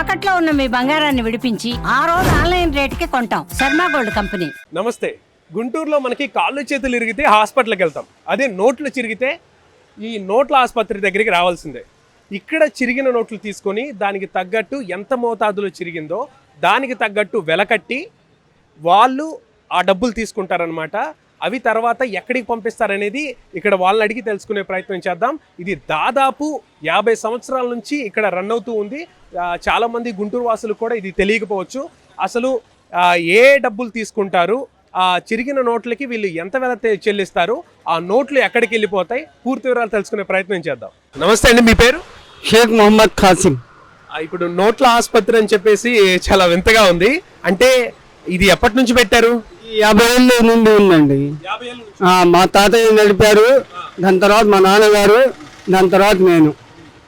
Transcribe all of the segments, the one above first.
తాకట్లో ఉన్న మీ బంగారాన్ని విడిపించి ఆ రోజు ఆన్లైన్ రేటుకి కొంటాం. Sharma Gold Company. నమస్తే. గుంటూరులో మనకి కాళ్ళు చేతులు ఇరిగితే హాస్పిటల్కి వెళ్తాం. అదే నోట్లు చిరిగితే ఈ నోట్ల ఆసుపత్రి దగ్గరికి రావాల్సిందే. ఇక్కడ చిరిగిన నోట్లు తీసుకొని దానికి తగ్గట్టు ఎంత మోతాదులో చిరిగిందో దానికి తగ్గట్టు వెలకట్టి వాళ్ళు ఆ డబ్బులు తీసుకుంటారనమాట అవి తర్వాత ఎక్కడికి పంపిస్తారనేది ఇక్కడ వాళ్ళని అడిగి తెలుసుకునే ప్రయత్నం చేద్దాం. ఇది దాదాపు యాభై సంవత్సరాల నుంచి ఇక్కడ రన్ అవుతూ ఉంది. చాలామంది గుంటూరు వాసులు కూడా ఇది తెలియకపోవచ్చు. అసలు ఏ డబ్బులు తీసుకుంటారు? ఆ చిరిగిన నోట్లకి వీళ్ళు ఎంత వెల చెల్లిస్తారు? ఆ నోట్లు ఎక్కడికి వెళ్ళిపోతాయి? పూర్తి వివరాలు తెలుసుకునే ప్రయత్నం చేద్దాం. నమస్తే అండి మీ పేరు? షేక్ మొహమ్మద్ ఖాసిం. ఇప్పుడు నోట్ల ఆసుపత్రి అని చెప్పేసి చాలా వింతగా ఉంది. అంటే ఇది ఎప్పటి నుంచి పెట్టారు? యాభై ఏళ్ళ నుండి ఉందండి. మా తాతయ్య నడిపారు దాని తర్వాత మా నాన్నగారు దాని తర్వాత నేను.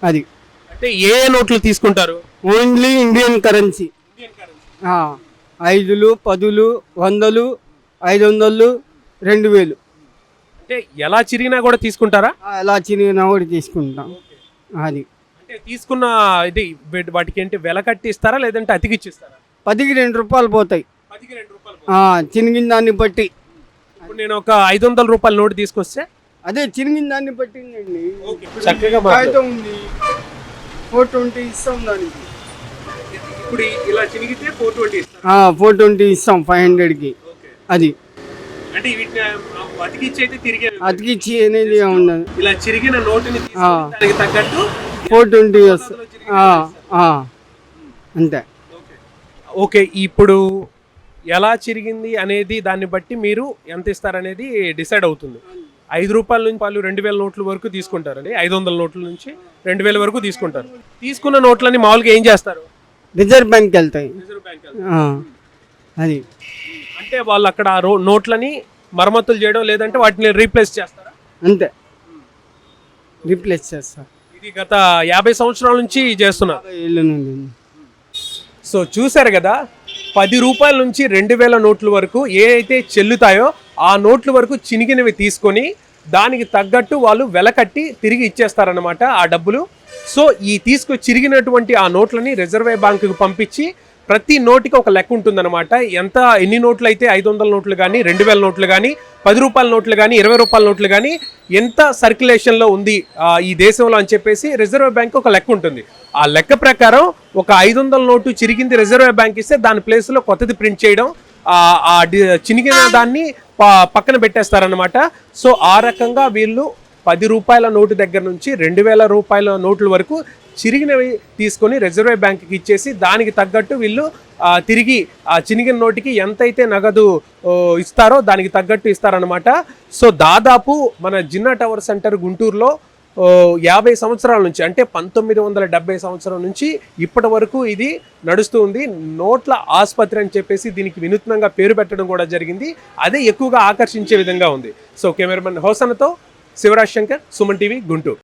అది. అంటే ఏ నోట్లు తీసుకుంటారు? Only Indian currency. ఐదులు పదులు వందలు ఐదు వందలు రెండు వేలు. అంటే ఎలా చిరిగినా కూడా తీసుకుంటారా? ఎలా చిరిగినా కూడా తీసుకుంటాం. అది. అంటే తీసుకున్న ఇది వీటి- వాటికి ఏంటి వెల కట్టి ఇస్తారా లేదంటే అతికిచ్చిస్తారా? పదికి రెండు రూపాయలు పోతాయి. చినిగిన దాన్ని బట్టి. ఇప్పుడు నేను ఒక ఐదు వందల రూపాయల నోటు తీసుకొస్తే? అదే చినిగిన దాన్ని పట్టిందండి చక్కగా కాగితం ఉంది. ఫోర్ ట్వంటీ ఇస్తాం దానికి. ఇప్పుడు ఇలా చినిగితే ఫోర్ ట్వంటీ ఫోర్ ట్వంటీ ఇస్తాం ఫైవ్ హండ్రెడ్కి. అది. అంటే అతికిచ్చి అనేది ఉండదు. ఇలా చిరిగిన నోటుని తగ్గట్టు ఫోర్ ట్వంటీ వస్తుంది అంతే. ఓకే ఇప్పుడు ఎలా చిరిగింది అనేది దాన్ని బట్టి మీరు ఎంత ఇస్తారనేది డిసైడ్ అవుతుంది. ఐదు రూపాయల నుంచి వాళ్ళు రెండు వేల నోట్ల వరకు తీసుకుంటారండి. ఐదు వందల నోట్ల నుంచి రెండు వేల వరకు తీసుకుంటారు. తీసుకున్న నోట్లని మామూలుగా ఏం చేస్తారు? రిజర్వ్ బ్యాంక్కి వెళ్తాయి. ఆ, అది. అంటే వాళ్ళు అక్కడ ఆ రో నోట్లని మరమ్మతులు చేయడం లేదంటే వాటిని రీప్లేస్ చేస్తారా? అంతే. రీప్లేస్ చేస్తా. ఇది గత యాభై సంవత్సరాల నుంచి చేస్తున్నారు. సో చూశారు కదా పది రూపాయల నుంచి రెండు వేల నోట్ల వరకు ఏదైతే చెల్లుతాయో ఆ నోట్ల వరకు చినిగినవి తీసుకొని దానికి తగ్గట్టు వాళ్ళు వెలకట్టి తిరిగి ఇచ్చేస్తారనమాట ఆ డబ్బులు. సో ఈ తీసుకు చిరిగినటువంటి ఆ నోట్లని రిజర్వ్ బ్యాంకుకు పంపించి ప్రతి నోటికి ఒక లెక్క ఉంటుందన్నమాట. ఎంత ఎన్ని నోట్లు అయితే ఐదు వందల నోట్లు కానీ రెండు వేల నోట్లు కానీ పది రూపాయల నోట్లు కానీ ఇరవై రూపాయల నోట్లు కానీ ఎంత సర్క్యులేషన్లో ఉంది ఈ దేశంలో అని చెప్పేసి రిజర్వ్ బ్యాంక్ ఒక లెక్క ఉంటుంది. ఆ లెక్క ప్రకారం ఒక ఐదు వందల నోటు చిరిగింది రిజర్వ్ బ్యాంక్ ఇస్తే దాని ప్లేస్లో కొత్తది ప్రింట్ చేయడం ఆ చినిగిన దాన్ని పక్కన పెట్టేస్తారనమాట సో ఆ రకంగా వీళ్ళు పది రూపాయల నోటు దగ్గర నుంచి రెండు వేల రూపాయల నోట్ల వరకు చిరిగినవి తీసుకొని రిజర్వ్ బ్యాంక్కి ఇచ్చేసి దానికి తగ్గట్టు వీళ్ళు తిరిగి ఆ చినిగిన నోటికి ఎంతైతే నగదు ఇస్తారో దానికి తగ్గట్టు ఇస్తారనమాట సో దాదాపు మన జిన్నా టవర్ సెంటర్ గుంటూరులో యాభై సంవత్సరాల నుంచి అంటే పంతొమ్మిది వందల డెబ్బై సంవత్సరం నుంచి ఇప్పటి వరకు ఇది నడుస్తూ ఉంది. నోట్ల ఆసుపత్రి అని చెప్పేసి దీనికి వినూత్నంగా పేరు పెట్టడం కూడా జరిగింది. అదే ఎక్కువగా ఆకర్షించే విధంగా ఉంది. సో కెమెరామెన్ హోసన్తో శివరాజ్ శంకర్ సుమన్ టీవీ గుంటూరు.